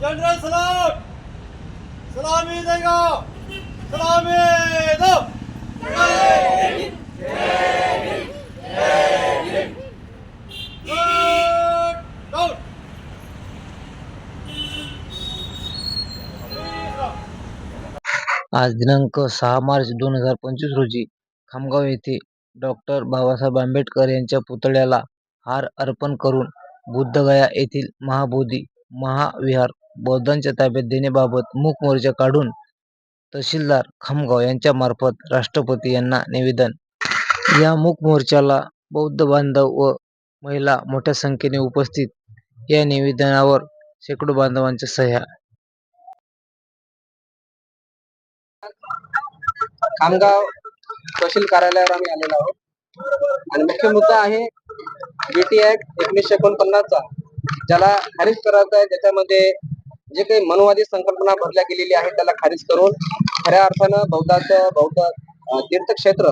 General सलाम सलामी देगा सलामी दो आज दिनांक सहा मार्च दोन हज़ार पंचवीस रोजी खामगाव येथे डॉक्टर बाबासाहेब आंबेडकर यांच्या पुतळ्याला हार अर्पण करून बुद्धगया येथील महाबोधी महाविहार बौद्धांच्या ताब्यात देण्याबाबत मूक मोर्चा काढून तहसीलदार खामगाव यांच्यामार्फत राष्ट्रपती यांना निवेदन. या मूक मोर्चाला बौद्ध बांधव व महिला मोठ्या संख्येने उपस्थित. या निवेदनावर शेकडो बांधवांच्या सह्या. खामगाव तहसील कार्यालयावर आम्ही आलेलो आहोत. आणि मुख्य मुद्दा आहे बीटी ऍक्ट एकोणीसशे एकोणपन्नासचा ज्याला खारिज करायचा आहे. ज्याच्यामध्ये जे काही मनोवादी संकल्पना भरल्या गेलेली आहे त्याला खारिज करून खऱ्या अर्थानं बौद्धाचं बौद्ध तीर्थक्षेत्र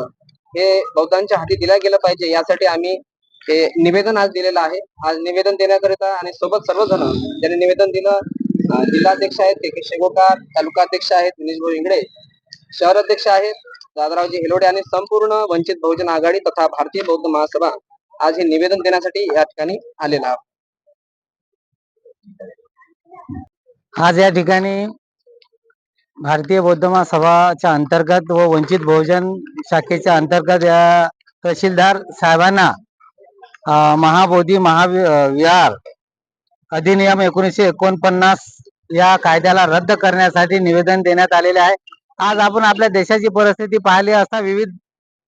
हे बौद्धांच्या हाती दिल्या गेलं पाहिजे. यासाठी आम्ही हे निवेदन आज दिलेलं आहे. आज निवेदन देण्याकरिता आणि सोबत सर्वजण ज्यांनी निवेदन दिलं जिल्हाध्यक्ष आहेत के के शेगोकार तालुका अध्यक्ष आहेत विनेश भाऊ इंगडे शहर अध्यक्ष आहेत दादारावजी हिलोडे आणि संपूर्ण वंचित बहुजन आघाडी तथा भारतीय बौद्ध महासभा आज हे निवेदन देण्यासाठी या ठिकाणी आलेला आज या ठिकाणी भारतीय बौद्ध महासभाच्या अंतर्गत व वंचित बहुजन शाखेच्या अंतर्गत या तहसीलदार साहेबांना महाबोधी महाविहार अधिनियम एकोणीसशे एकोणपन्नास या कायद्याला रद्द करण्यासाठी निवेदन देण्यात आलेले आहे. आज आपण आपल्या देशाची परिस्थिती पाहिली असता विविध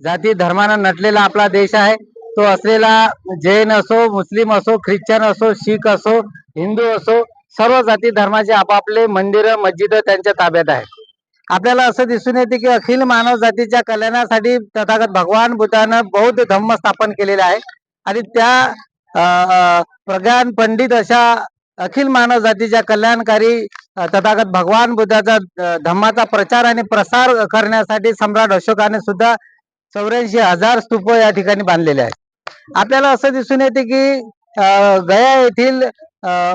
जाती धर्मानं नटलेला आपला देश आहे. तो असलेला जैन असो मुस्लिम असो ख्रिश्चन असो शीख असो हिंदू असो सर्व जाती धर्माचे आपापले मंदिर मस्जिद त्यांच्या ताब्यात आहे आपल्याला असं दिसून येते की अखिल मानव जातीच्या कल्याणासाठी तथागत भगवान बुद्धानं बौद्ध धम्म स्थापन केलेला आहे. आणि त्या प्रज्ञान पंडित अशा अखिल मानव जातीच्या कल्याणकारी तथागत भगवान बुद्धाचा धम्माचा प्रचार आणि प्रसार करण्यासाठी सम्राट अशोकाने सुद्धा चौऱ्याऐंशी हजार स्तूप या ठिकाणी बांधलेले आहेत. आपल्याला असं दिसून येते की अं, गया येथील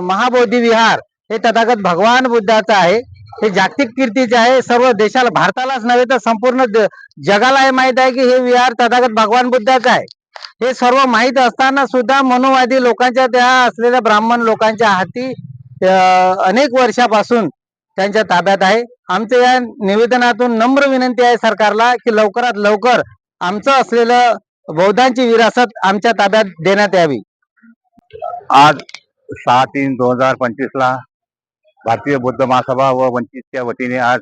महाबोधी विहार हे तथागत भगवान बुद्धाचं आहे. हे जागतिक कीर्तीचे आहे. सर्व देशाला भारतालाच नव्हे तर संपूर्ण जगाला हे माहीत आहे की हे विहार तथागत भगवान बुद्धाचा आहे. हे सर्व माहीत असताना सुद्धा मनोवादी लोकांच्या त्या असलेल्या ब्राह्मण लोकांच्या हाती अनेक वर्षापासून त्यांच्या ताब्यात आहे. आमच्या या निवेदनातून नम्र विनंती आहे सरकारला की लवकरात लवकर आमचं असलेलं बौद्धांची विरासत आमच्या ताब्यात देण्यात यावी. आज सहा तीन दोन हजार पंचवीस ला भारतीय बुद्ध महासभा व वंचितच्या वतीने आज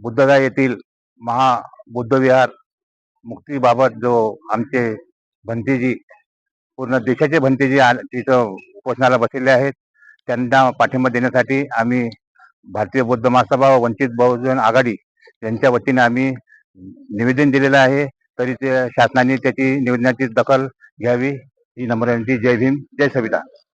बुद्धदा येथील महा बुद्ध विहार मुक्तीबाबत जो आमचे भंतेजी पूर्ण देशाचे भंतेजी तिथं उपोषणाला बसलेले आहेत. त्यांना पाठिंबा देण्यासाठी आम्ही भारतीय बौद्ध महासभा व वंचित बहुजन आघाडी यांच्या वतीने आम्ही निवेदन दिलेलं आहे. तरी ते शासनाने त्याची निवेदनाची दखल घ्यावी. ही नम्र विनंती. जय भीम. जय संविधान.